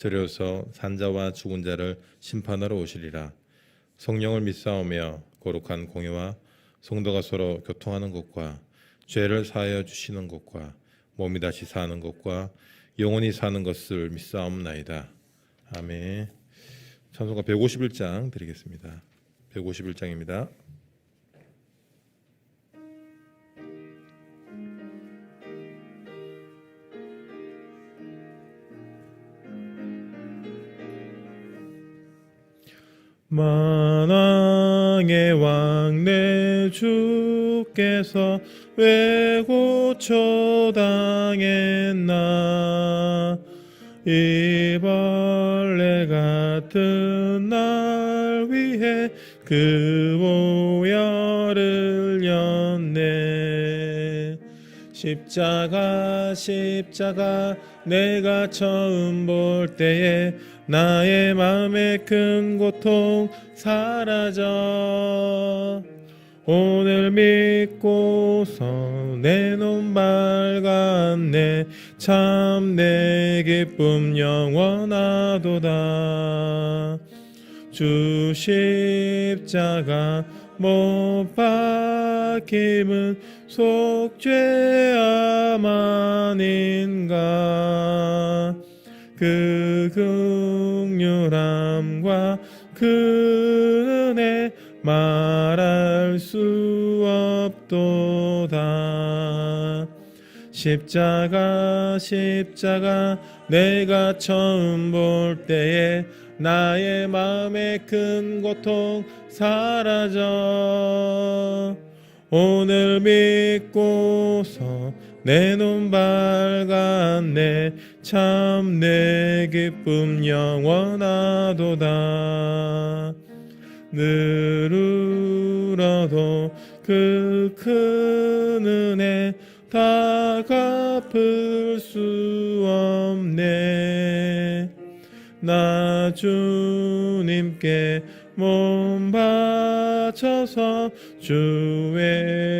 저려서 산자와 죽은 자를 심판하러 오시리라. 성령을 믿사오며 거룩한 공예와 성도가 서로 교통하는 것과 죄를 사하여 주시는 것과 몸이 다시 사는 것과 영원히 사는 것을 믿사옵나이다. 아멘. 찬송가 151장 드리겠습니다. 151장입니다. 만왕의 왕 내 주께서 왜 고초당했나? 이 벌레 같은 날 위해 그 보혈을 였네 십자가 십자가 내가 처음 볼 때에 나의 마음의 큰 고통 사라져. 오늘 믿고서 내 눈 밝았네. 참 내 기쁨 영원하도다. 주 십자가 못 박힘은 속죄함 아닌가? 그 극률함과 그 은혜 말할 수 없도다. 십자가 십자가 내가 처음 볼 때에 나의 마음의 큰 고통 사라져. 오늘 믿고서 내 눈 밝았네 참 내 기쁨 영원하도다. 늘 울어도 그 큰 은혜 다 갚을 수 없네. 나 주님께 몸 바쳐서 주의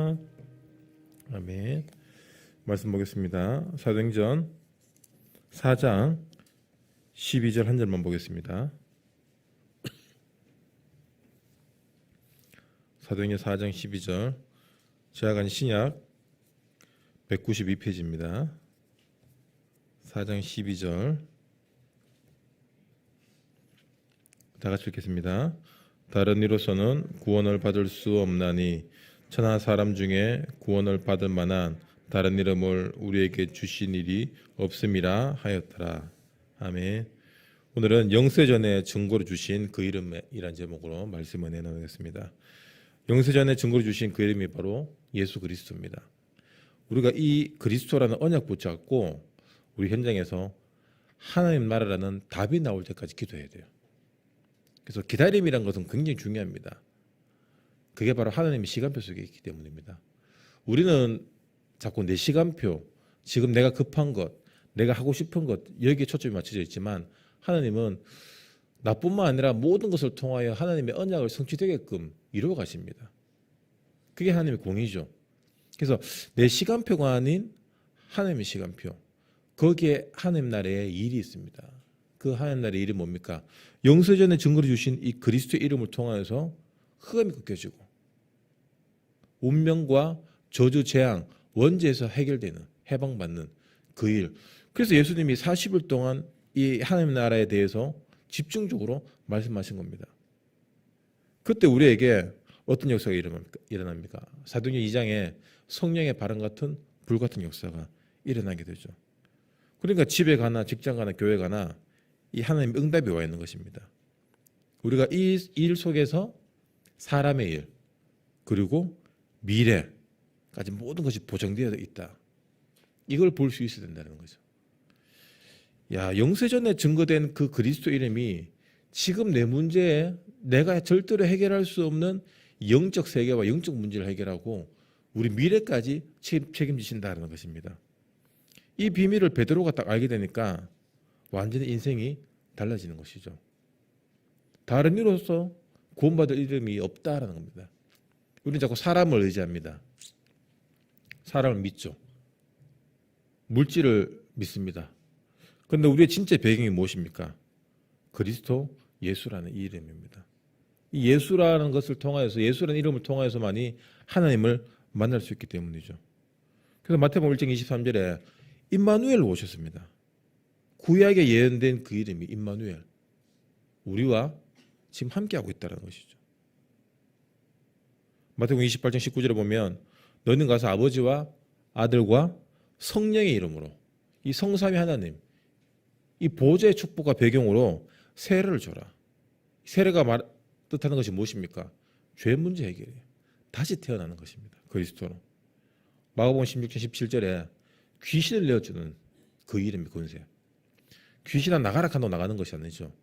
말씀 보겠습니다 사도행전 4장 12절 한 절만 보겠습니다 사도행전 4장 12절 제가 간 신약 192페이지입니다. 4장 12절 다 같이 읽겠습니다. 다른 이로서는 구원을 받을 수 없나니 천하 사람 중에 구원을 받을 만한 다른 이름을 우리에게 주신 일이 없음이라 하였더라. 아멘. 오늘은 영세전에 증거를 주신 그 이름이란 제목으로 말씀을 내놓겠습니다. 영세전에 증거를 주신 그 이름이 바로 예수 그리스도입니다. 우리가 이 그리스도라는 언약 붙잡고 우리 현장에서 하나님 나라라는 답이 나올 때까지 기도해야 돼요. 그래서 기다림이란 것은 굉장히 중요합니다. 그게 바로 하나님의 시간표 속에 있기 때문입니다. 우리는 자꾸 내 시간표, 지금 내가 급한 것, 내가 하고 싶은 것 여기에 초점이 맞춰져 있지만 하나님은 나뿐만 아니라 모든 것을 통하여 하나님의 언약을 성취되게끔 이루어 가십니다. 그게 하나님의 공이죠. 그래서 내 시간표가 아닌 하나님의 시간표. 거기에 하나님 나라의 일이 있습니다. 그 하나님 나라의 일이 뭡니까? 영세전에 증거를 주신 이 그리스도의 이름을 통하여서 흑암이 꺾여지고 운명과 저주 재앙 원죄에서 해결되는 해방받는 그 일. 그래서 예수님이 40일 동안 이 하나님 나라에 대해서 집중적으로 말씀하신 겁니다. 그때 우리에게 어떤 역사가 일어납니까? 일어납니까? 사도행전 2장에 성령의 바람 같은 불 같은 역사가 일어나게 되죠. 그러니까 집에 가나 직장 가나 교회 가나 이 하나님 응답이 와 있는 것입니다. 우리가 이 일 속에서 사람의 일 그리고 미래 까지 모든 것이 보정되어 있다. 이걸 볼 수 있어야 된다는 거죠. 야 영세전에 증거된 그 그리스도 이름이 지금 내 문제에 내가 절대로 해결할 수 없는 영적 세계와 영적 문제를 해결하고 우리 미래까지 책- 책임지신다는 것입니다. 이 비밀을 베드로가 딱 알게 되니까 완전히 인생이 달라지는 것이죠. 다른 이로서 구원받을 이름이 없다라는 겁니다. 우리는 자꾸 사람을 의지합니다. 사람을 믿죠. 물질을 믿습니다. 그런데 우리의 진짜 배경이 무엇입니까? 그리스도 예수라는 이 이름입니다. 이 예수라는 것을 통하여서 예수라는 이름을 통하여서만이 하나님을 만날 수 있기 때문이죠. 그래서 마태복음 1장 23절에 임마누엘 오셨습니다. 구약에 예언된 그 이름이 임마누엘. 우리와 지금 함께하고 있다는 것이죠. 마태복음 28장 19절에 보면 너는 가서 아버지와 아들과 성령의 이름으로 이 성삼위 하나님 이 보좌의 축복과 배경으로 세례를 줘라. 세례가 말, 뜻하는 것이 무엇입니까? 죄 문제 해결이에요. 다시 태어나는 것입니다. 그리스도로. 마가복음 16장 17절에 귀신을 내어주는 그 이름이 권세. 귀신아 나가라 한다고 나가는 것이 아니죠.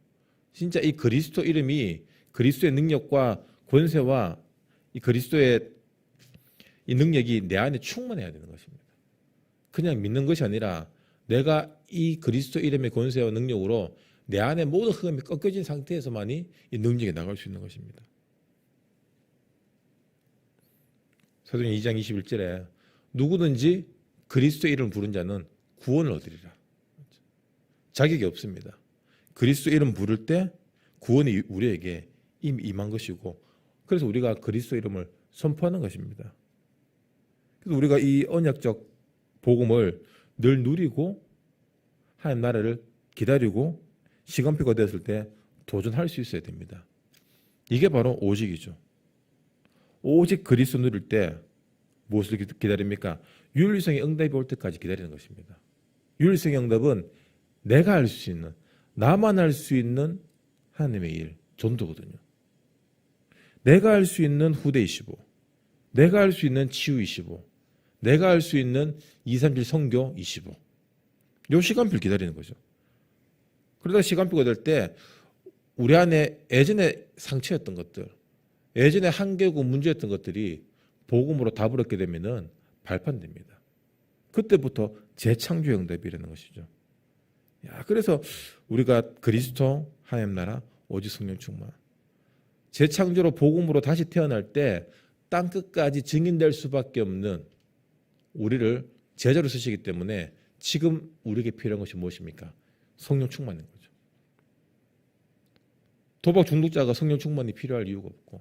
진짜 이 그리스도 이름이 그리스도의 능력과 권세와 이 그리스도의 이 능력이 내 안에 충만해야 되는 것입니다. 그냥 믿는 것이 아니라 내가 이 그리스도 이름의 권세와 능력으로 내 안에 모든 흑암이 꺾여진 상태에서만이 이 능력이 나갈 수 있는 것입니다. 사도행 2장 21절에 누구든지 그리스도 이름을 부른 자는 구원을 얻으리라. 자격이 없습니다. 그리스도 이름 부를 때 구원이 우리에게 임한 것이고 그래서 우리가 그리스도 이름을 선포하는 것입니다. 그래서 우리가 이 언약적 복음을 늘 누리고 하나님 나라를 기다리고 시간표가 되었을 때 도전할 수 있어야 됩니다. 이게 바로 오직이죠. 오직 그리스도 누릴 때 무엇을 기- 기다립니까? 윤리성의 응답이 올 때까지 기다리는 것입니다. 윤리성의 응답은 내가 할 수 있는 나만 할 수 있는 하나님의 일, 전도거든요. 내가 할 수 있는 후대 25, 내가 할 수 있는 치유 25, 내가 할 수 있는 2, 3, 7 성교 25. 요 시간표를 기다리는 거죠. 그러다 시간표가 될 때 우리 안에 예전에 상처였던 것들, 예전에 한계고 문제였던 것들이 복음으로 답을 얻게 되면은 발판됩니다. 그때부터 재창조 응답이라는 것이죠. 야, 그래서 우리가 그리스도 하나님 나라 오직 성령 충만 재창조로 복음으로 다시 태어날 때 땅 끝까지 증인될 수밖에 없는 우리를 제자로 쓰시기 때문에 지금 우리에게 필요한 것이 무엇입니까? 성령 충만인 거죠. 도박 중독자가 성령 충만이 필요할 이유가 없고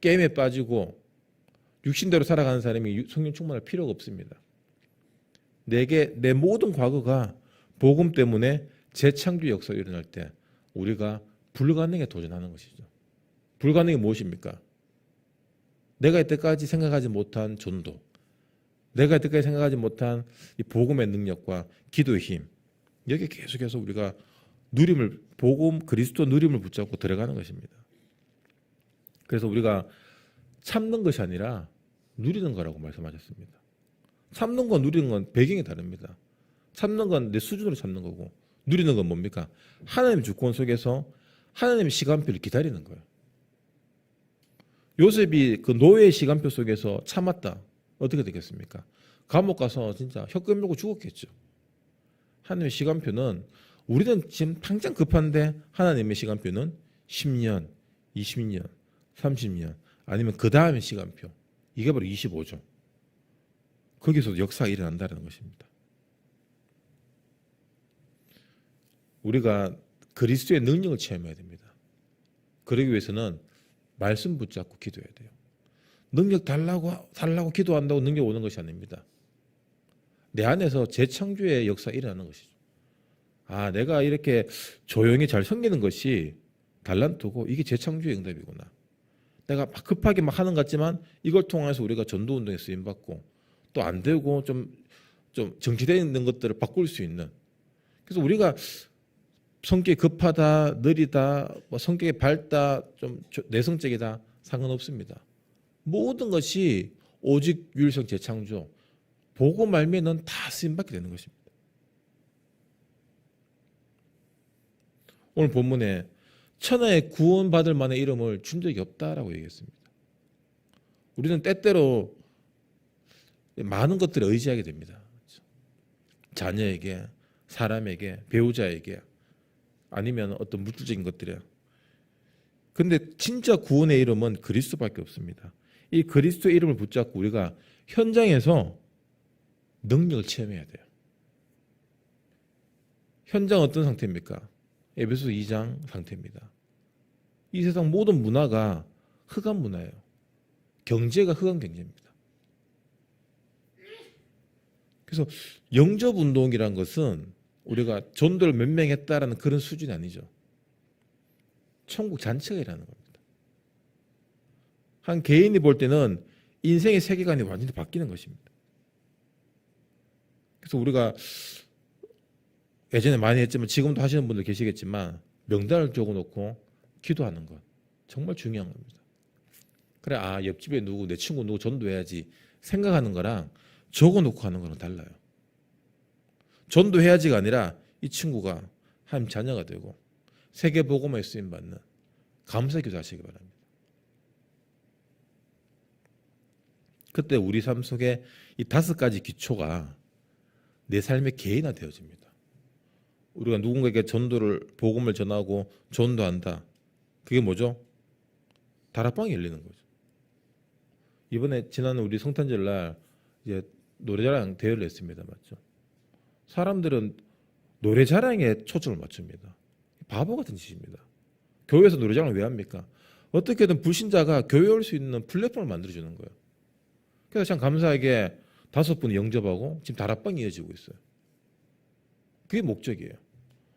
게임에 빠지고 육신대로 살아가는 사람이 유- 성령 충만할 필요가 없습니다. 내게 내 모든 과거가 복음 때문에 재창조 역사가 일어날 때 우리가 불가능에 도전하는 것이죠. 불가능이 무엇입니까? 내가 이때까지 생각하지 못한 전도, 내가 이때까지 생각하지 못한 이 복음의 능력과 기도의 힘, 여기 계속해서 우리가 누림을 복음 그리스도 누림을 붙잡고 들어가는 것입니다. 그래서 우리가 참는 것이 아니라 누리는 거라고 말씀하셨습니다. 참는 건 누리는 건 배경이 다릅니다. 참는 건 내 수준으로 참는 거고 누리는 건 뭡니까? 하나님 주권 속에서 하나님의 시간표를 기다리는 거예요. 요셉이 그 노예의 시간표 속에서 참았다. 어떻게 되겠습니까? 감옥 가서 진짜 혀끝 물고 죽었겠죠. 하나님의 시간표는 우리는 지금 당장 급한데 하나님의 시간표는 10년, 20년, 30년 아니면 그 다음의 시간표. 이게 바로 25죠. 거기서 역사가 일어난다는 것입니다. 우리가 그리스도의 능력을 체험해야 됩니다. 그러기 위해서는 말씀 붙잡고 기도해야 돼요. 능력 달라고 달라고 기도한다고 능력 오는 것이 아닙니다. 내 안에서 재창조의 역사 일어나는 것이죠. 아, 내가 이렇게 조용히 잘 섬기는 것이 달란트고 이게 재창조의 응답이구나. 내가 막 급하게 막 하는 것 같지만 이걸 통해서 우리가 전도 운동에 쓰임 받고 또 안 되고 좀 좀 정지되어 있는 것들을 바꿀 수 있는 그래서 우리가 성격이 급하다, 느리다, 뭐 성격이 밝다, 좀 조- 내성적이다 상관없습니다. 모든 것이 오직 유일성 재창조 보고 말면은 다 쓰임 받게 되는 것입니다. 오늘 본문에 천하에 구원받을 만한 이름을 준 적이 없다라고 얘기했습니다. 우리는 때때로 많은 것들을 의지하게 됩니다. 자녀에게, 사람에게, 배우자에게, 아니면 어떤 물질적인 것들에. 근데 진짜 구원의 이름은 그리스도밖에 없습니다. 이 그리스도의 이름을 붙잡고 우리가 현장에서 능력을 체험해야 돼요. 현장 어떤 상태입니까? 에베소 2장 상태입니다. 이 세상 모든 문화가 흑암 문화예요. 경제가 흑암 경제입니다. 그래서 영접 운동이란 것은 우리가 전도를 몇 명 했다라는 그런 수준이 아니죠. 천국 잔치가 일하는 겁니다. 한 개인이 볼 때는 인생의 세계관이 완전히 바뀌는 것입니다. 그래서 우리가 예전에 많이 했지만 지금도 하시는 분들 계시겠지만 명단을 적어놓고 기도하는 것 정말 중요한 겁니다. 그래 아 옆집에 누구 내 친구 누구 전도해야지 생각하는 거랑 적어놓고 하는 거랑 달라요. 전도해야지가 아니라 이 친구가 하나님 자녀가 되고 세계 복음에 쓰임 받는 감사 기도하시기 바랍니다. 그때 우리 삶 속에 이 다섯 가지 기초가 내 삶의 개인화 되어집니다. 우리가 누군가에게 전도를 복음을 전하고 전도한다. 그게 뭐죠? 다락방이 열리는 거죠. 이번에 지난 우리 성탄절 날 이제 노래자랑 대회를 했습니다. 맞죠? 사람들은 노래자랑에 초점을 맞춥니다. 바보 같은 짓입니다. 교회에서 노래자랑을 왜 합니까? 어떻게든 불신자가 교회 올 수 있는 플랫폼을 만들어 주는 거예요. 그래서 참 감사하게 다섯 분이 영접하고 지금 다락방이 이어지고 있어요. 그게 목적이에요.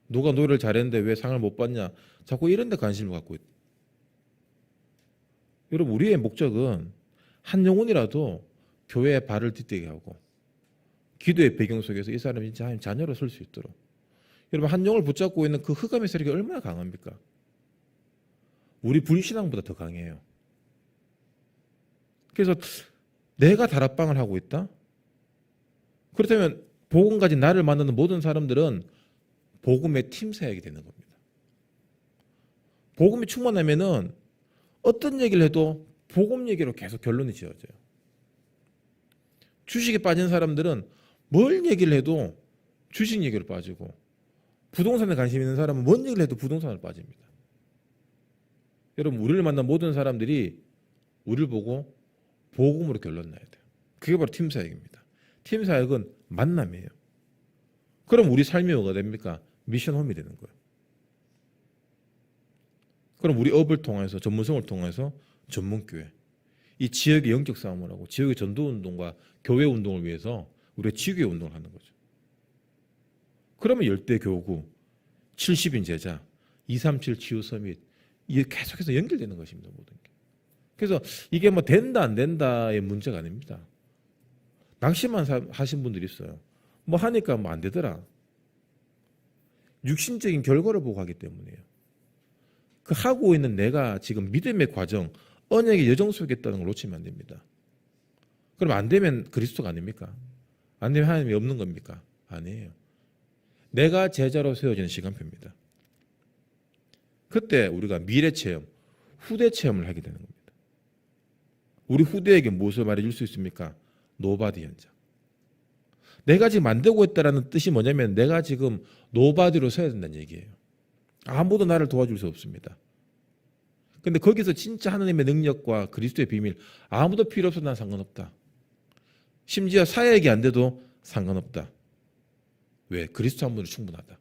누가 노래를 잘했는데 왜 상을 못 받냐? 자꾸 이런 데 관심을 갖고 있 여러분 우리의 목적은 한 영혼이라도 교회에 발을 딛게 하고 기도의 배경 속에서 이 사람이 진짜 하나님 자녀로 설 수 있도록 여러분 한 영을 붙잡고 있는 그 흑암의 세력이 얼마나 강합니까? 우리 불신앙보다 더 강해요. 그래서 내가 다락방을 하고 있다? 그렇다면 복음 가진 나를 만나는 모든 사람들은 복음의 팀사역이 되는 겁니다. 복음이 충만하면은 어떤 얘기를 해도 복음 얘기로 계속 결론이 지어져요. 주식에 빠진 사람들은 뭘 얘기를 해도 주식 얘기로 빠지고 부동산에 관심 있는 사람은 뭔 얘기를 해도 부동산으로 빠집니다. 여러분 우리를 만난 모든 사람들이 우리를 보고 복음으로 결론 나야 돼요. 그게 바로 팀 사역입니다. 팀 사역은 만남이에요. 그럼 우리 삶이 뭐가 됩니까? 미션 홈이 되는 거예요. 그럼 우리 업을 통해서 전문성을 통해서 전문교회 이 지역의 영적 싸움을 하고 지역의 전도 운동과 교회 운동을 위해서 우리가 지교회 운동을 하는 거죠. 그러면 열대 교구, 70인 제자, 237 치유 서밋 이게 계속해서 연결되는 것입니다. 모든 게. 그래서 이게 뭐 된다 안 된다의 문제가 아닙니다. 낙심만 사- 하신 분들이 있어요. 뭐 하니까 뭐 안 되더라. 육신적인 결과를 보고 하기 때문이에요. 그 하고 있는 내가 지금 믿음의 과정, 언약의 여정 속에 있다는 걸 놓치면 안 됩니다. 그럼 안 되면 그리스도가 아닙니까? 안 되면 하나님이 없는 겁니까? 아니에요. 내가 제자로 세워지는 시간표입니다. 그때 우리가 미래 체험, 후대 체험을 하게 되는 겁니다. 우리 후대에게 무엇을 말해줄 수 있습니까? 노바디 현장. 내가 지금 안 되고 있다라는 뜻이 뭐냐면 내가 지금 노바디로 서야 된다는 얘기예요. 아무도 나를 도와줄 수 없습니다. 근데 거기서 진짜 하나님의 능력과 그리스도의 비밀 아무도 필요 없어 난 상관없다. 심지어 사역이 안 돼도 상관없다. 왜? 그리스도 한 분으로 충분하다.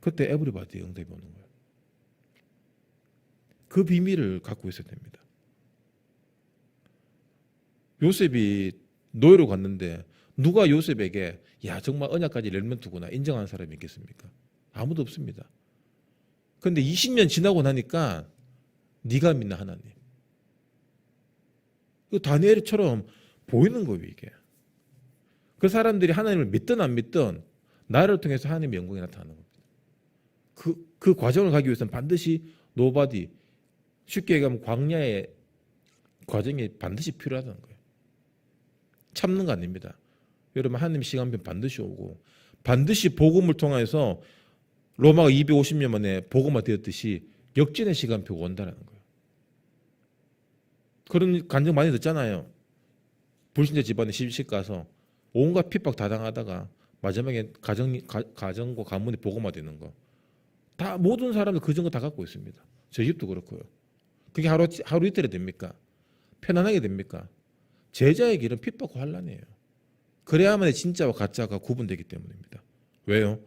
그때 에브리바디 응답이 오는 거예요. 그 비밀을 갖고 있어야 됩니다. 요셉이 노예로 갔는데 누가 요셉에게 야 정말 언약까지 렐멘트구나 인정하는 사람이 있겠습니까? 아무도 없습니다. 근데 20년 지나고 나니까 네가 믿는 하나님, 그 다니엘처럼 보이는 거예요 이게. 그 사람들이 하나님을 믿든 안 믿든 나를 통해서 하나님의 영광이 나타나는 겁니다. 그, 그 과정을 가기 위해서는 반드시 노바디 쉽게 얘기하면 광야의 과정이 반드시 필요하다는 거예요. 참는 거 아닙니다. 여러분 하나님 시간표 반드시 오고 반드시 복음을 통해서 로마가 250년 만에 복음화 되었듯이 역진의 시간표가 온다는 거예요. 그런 간증 많이 듣잖아요. 불신자 집안에 시집 가서 온갖 핍박 다 당하다가 마지막에 가정 가, 가정과 가문이 복음화 되는 거. 다 모든 사람들 그 증거 다 갖고 있습니다. 저희 집도 그렇고요. 그게 하루 하루 이틀에 됩니까? 편안하게 됩니까? 제자의 길은 핍박과 환란이에요. 그래야만 진짜와 가짜가 구분되기 때문입니다. 왜요?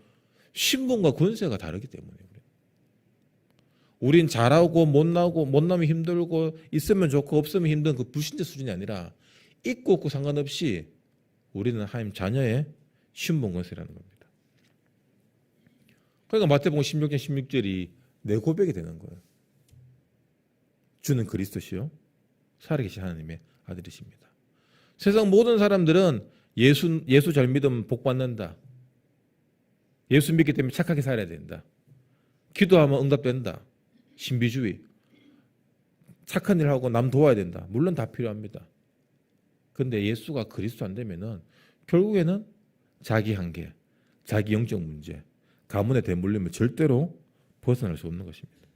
신분과 권세가 다르기 때문이에요. 우린 잘하고 못나고 못나면 힘들고 있으면 좋고 없으면 힘든 그 불신자 수준이 아니라 있고 없고 상관없이 우리는 하나님 자녀의 신분 권세라는 겁니다. 그러니까 마태복음 16장 16절이 내 고백이 되는 거예요. 주는 그리스도시요 살아계신 하나님의 아들이십니다. 세상 모든 사람들은 예수 예수 잘 믿으면 복 받는다. 예수 믿기 때문에 착하게 살아야 된다. 기도하면 응답된다. 신비주의. 착한 일 하고 남 도와야 된다. 물론 다 필요합니다. 근데 예수가 그리스도 안 되면은 결국에는 자기 한계, 자기 영적 문제, 가문에 대물림을 절대로 벗어날 수 없는 것입니다.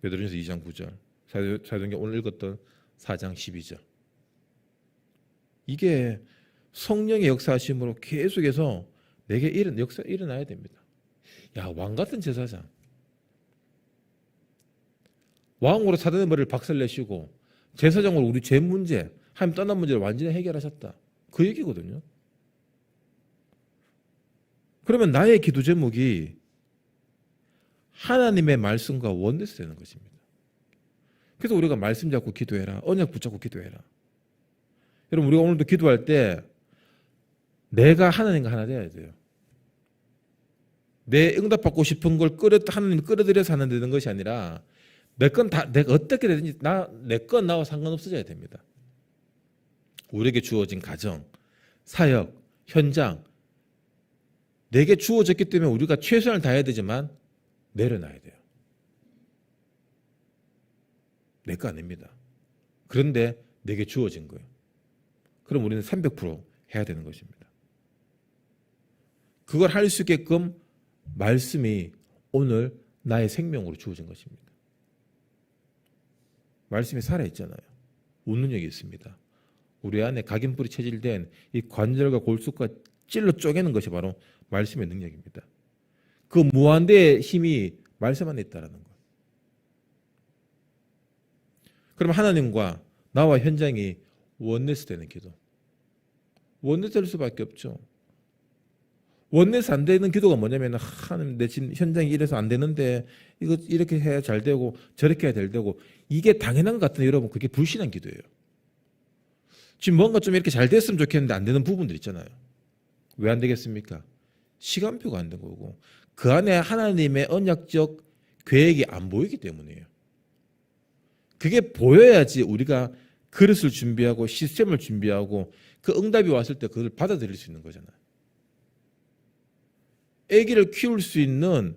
베드로전서 2장 9절, 사도행전 오늘 읽었던 4장 12절. 이게 성령의 역사하심으로 계속해서 내게 일은 역사 일어나야 됩니다. 야, 왕 같은 제사장. 왕으로 사단의 머리를 박살내시고 제사장으로 우리 죄 문제, 하나님 떠난 문제를 완전히 해결하셨다. 그 얘기거든요. 그러면 나의 기도 제목이 하나님의 말씀과 원대스 되는 것입니다. 그래서 우리가 말씀 잡고 기도해라. 언약 붙잡고 기도해라. 여러분 우리가 오늘도 기도할 때 내가 하나님과 하나 돼야 돼요. 내 응답받고 싶은 걸 끌어 하나님 끌어들여서 하는 되는 것이 아니라 내 건 다 내가 어떻게 되든지 나 내 건 나와 상관없어져야 됩니다. 우리에게 주어진 가정, 사역, 현장 내게 주어졌기 때문에 우리가 최선을 다해야 되지만 내려놔야 돼요. 내 거 아닙니다. 그런데 내게 주어진 거예요. 그럼 우리는 300% 해야 되는 것입니다. 그걸 할 수 있게끔 말씀이 오늘 나의 생명으로 주어진 것입니다. 말씀이 살아있잖아요. 적이 있습니다. 우리 안에 각인불이 체질된 이 관절과 골수가 찔러 쪼개는 것이 바로 말씀의 능력입니다. 그 무한대의 힘이 말씀 안에 있다는 거. 그럼 하나님과 나와 현장이 원네스 되는 기도. 원네스 될 수밖에 없죠. 원네스 안 되는 기도가 뭐냐면 하나님 내 현장이 이래서 안 되는데 이거 이렇게 해야 잘 되고 저렇게 해야 잘 되고 이게 당연한 것 같은데 여러분 그게 불신한 기도예요. 지금 뭔가 좀 이렇게 잘 됐으면 좋겠는데 안 되는 부분들 있잖아요. 왜 안 되겠습니까? 시간표가 안 된 거고 그 안에 하나님의 언약적 계획이 안 보이기 때문이에요. 그게 보여야지 우리가 그릇을 준비하고 시스템을 준비하고 그 응답이 왔을 때 그걸 받아들일 수 있는 거잖아요. 아기를 키울 수 있는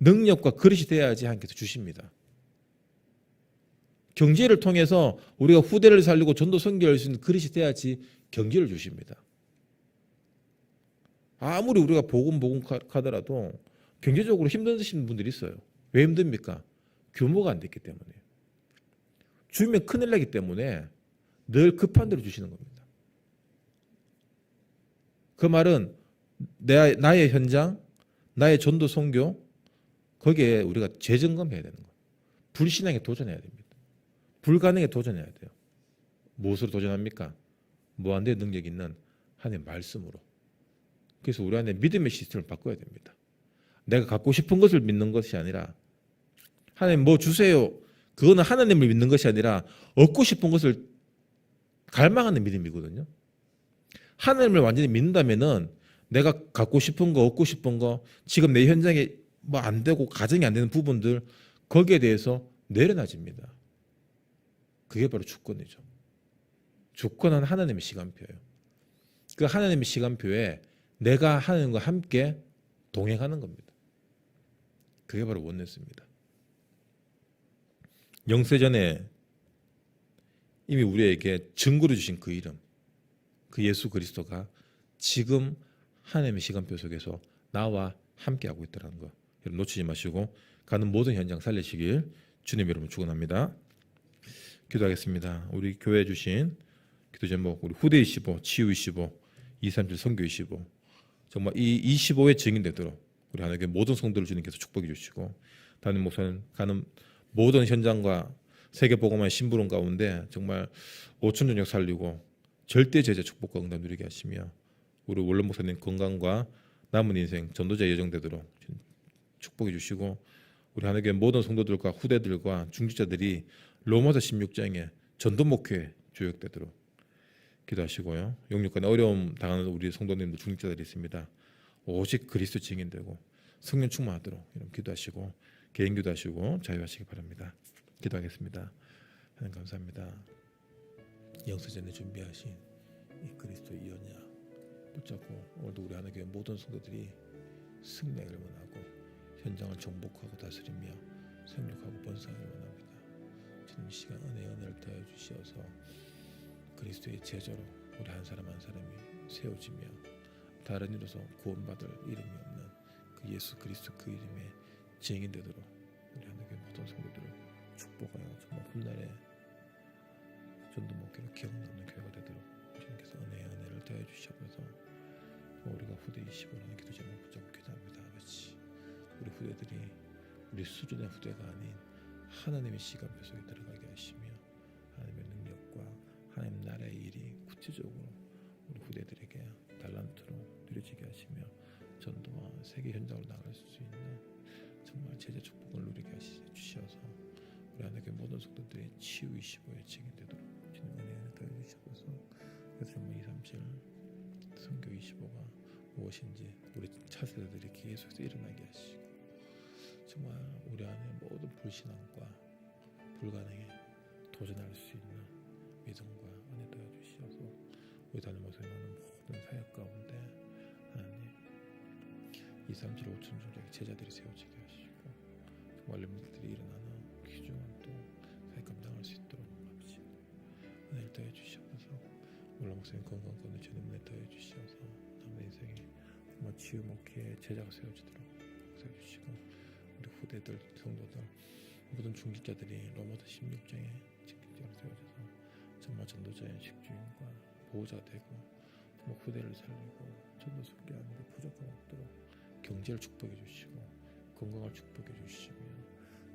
능력과 그릇이 돼야지 하나님께서 주십니다. 경제를 통해서 우리가 후대를 살리고 전도 선교할 수 있는 그릇이 돼야지 경제를 주십니다. 아무리 우리가 복음 복음 하더라도 경제적으로 힘드신 분들이 있어요. 왜 힘듭니까? 규모가 안 됐기 때문에. 주면 큰일 나기 때문에 늘 급한 대로 주시는 겁니다. 그 말은 내, 나의 현장, 나의 전도 선교 거기에 우리가 재점검해야 되는 거예요. 불신앙에 도전해야 됩니다. 불가능에 도전해야 돼요. 무엇으로 도전합니까? 무한대 능력 있는 하나님의 말씀으로. 그래서 우리 안에 믿음의 시스템을 바꿔야 됩니다. 내가 갖고 싶은 것을 믿는 것이 아니라 하나님 뭐 주세요. 그거는 하나님을 믿는 것이 아니라 얻고 싶은 것을 갈망하는 믿음이거든요. 하나님을 완전히 믿는다면은 내가 갖고 싶은 거, 얻고 싶은 거, 지금 내 현장에 뭐 안 되고 가정이 안 되는 부분들 거기에 대해서 내려놔집니다. 그게 바로 주권이죠. 주권은 하나님의 시간표예요. 그 하나님의 시간표에 내가 하나님과 함께 동행하는 겁니다. 그게 바로 원네스입니다. 영세전에 이미 우리에게 증거로 주신 그 이름, 그 예수 그리스도가 지금 하나님의 시간표 속에서 나와 함께하고 있다는 거 여러분 놓치지 마시고 가는 모든 현장 살리시길 주님 여러분 축원합니다. 기도하겠습니다. 우리 교회 주신 기도 제목 우리 후대 25, 치유 25, 237 선교 25 정말 이 25의 증인 되도록 우리 하나님께 모든 성도를 주님께서 축복해 주시고 담임 목사는 가는 모든 현장과 세계 복음화의 심부름 가운데 정말 5천 전역 살리고 절대 제자 축복과 응답 누리게 하시며 우리 원로 목사님 건강과 남은 인생 전도자 예정되도록 축복해 주시고 우리 하나님께 모든 성도들과 후대들과 중직자들이 로마서 16장에 전도 목회 조역되도록 기도하시고요. 영육간에 어려움 당하는 우리 성도님들 중직자들이 있습니다. 오직 그리스도 증인되고 성령 충만하도록 이런 기도하시고 개인 기도하시고 자유하시기 바랍니다. 기도하겠습니다. 하나님 감사합니다. 영수전에 준비하신 이 그리스도의 언약 붙잡고 오늘도 우리 하나님께 모든 성도들이 승리를 원하고 현장을 정복하고 다스리며 생육하고 번성하길 원합니다. 주님 이 시간 은혜 은혜를 더해 주시어서 그리스도의 제자로 우리 한 사람 한 사람이 세워지며 다른 이로서 구원받을 이름이 없는 그 예수 그리스도 그 이름에 증인 되도록 축복하여 정말 훗날에 전도 목회로 기억 남는 교회가 되도록 주님께서 은혜의 은혜를 더해 주시옵소서. 우리가 후대 25라는 기도 제목 붙잡고 기도합니다. 아버지 우리 후대들이 우리 수준의 후대가 아닌 하나님의 시간표 속에 들어가게 하시며 하나님의 능력과 하나님 나라의 일이 구체적으로 우리 후대들에게 달란트로 누려지게 하시며 전도와 세계 현장으로 나갈 수 있는 정말 제자 축복을 누리게 하시 주시어서 우리 하나님께 모든 성도들의 치유 25의 증인되도록 주님 은혜를 더해 주시옵소서 그래서 정말 2, 3, 7 성교 25가 무엇인지 우리 차세대들이 계속해서 일어나게 하시고 정말 우리 안에 모든 불신앙과 불가능에 도전할 수 있는 믿음과 은혜 더해 주시어서 우리 담임 목사님하는 모든 사역 가운데 하나님 2, 3, 7, 5천 종족의 제자들이 세워지게 하시고 정말 렘들이 일어나 는 귀중한 또 사역 감당할 수 있도록 아버지 은혜를 더해 주시옵소서. 물론 목사님 건강권을 주님 은혜 더해 주시어서 남의 인생에 정말 치유 목회의 제자가 세워지도록 세워 주시고 우리 후대들 성도들 모든 중직자들이 로마서 16장에 직직자로 세워져서 정말 전도자의 식주인과 보호자 되고 정말 후대를 살리고 전도 속개하는데 부족함 없도록 경제를 축복해 주시고 건강을 축복해 주시며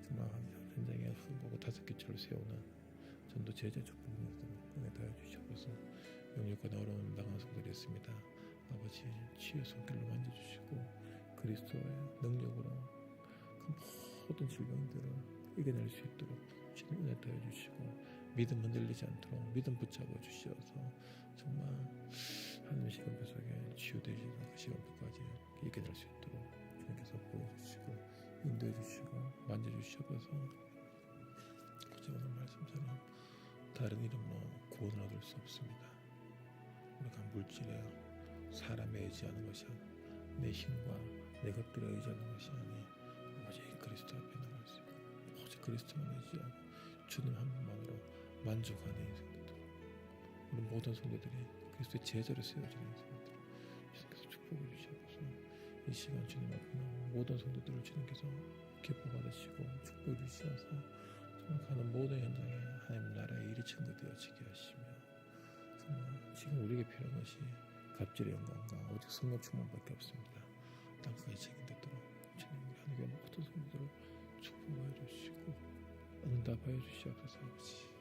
정말 현장에 후보고 다섯 개처를 세우는 전도 제자 축복하도록 은혜 다해 주시옵소서 영육과 어려운 당한 성들이 있습니다. 아버지 치유의 손길로 만져주시고 그리스도의 능력으로 그 모든 질병들을 이겨낼 수 있도록 주님 은혜 더해 주시고 믿음 흔들리지 않도록 믿음 붙잡아 주시어서 정말 하나님의 시간표 속에 치유되시는 그 시간표까지 이겨낼 수 있도록 주님께서 보여주시고 인도해 주시고 만져 주시옵소서 어제 오늘 말씀처럼 다른 이름으로 구원을 얻을 수 없습니다. 우리가 물질에 사람에 의지하는 것이 내 힘과 내 것들에 의지하는 것이 아니 오직 그리스도 앞에 나갈 수 있고 오직 그리스도만 의지하고 주님 한 분만으로 만족하는 인생들. 우리 모든 성도들이 그리스도의 제자로 세워지는 인생들. 주님께서 축복해 주시옵소서 이 시간 주님 앞에 모든 성도들을 주님께서 기뻐 받으시고 축복해 주시어서 정말 가는 모든 현장에 하나님 나라의 일이 증거되어지게 하시며 정말 지금 우리에게 필요한 것이 갑질의 영광과 오직 성령 충만밖에 없습니다. 땅까지 책임되도록 주님 우리 하나님의 모든 성도들을 축복하여 주시고 응답하여 주시옵소서 아버지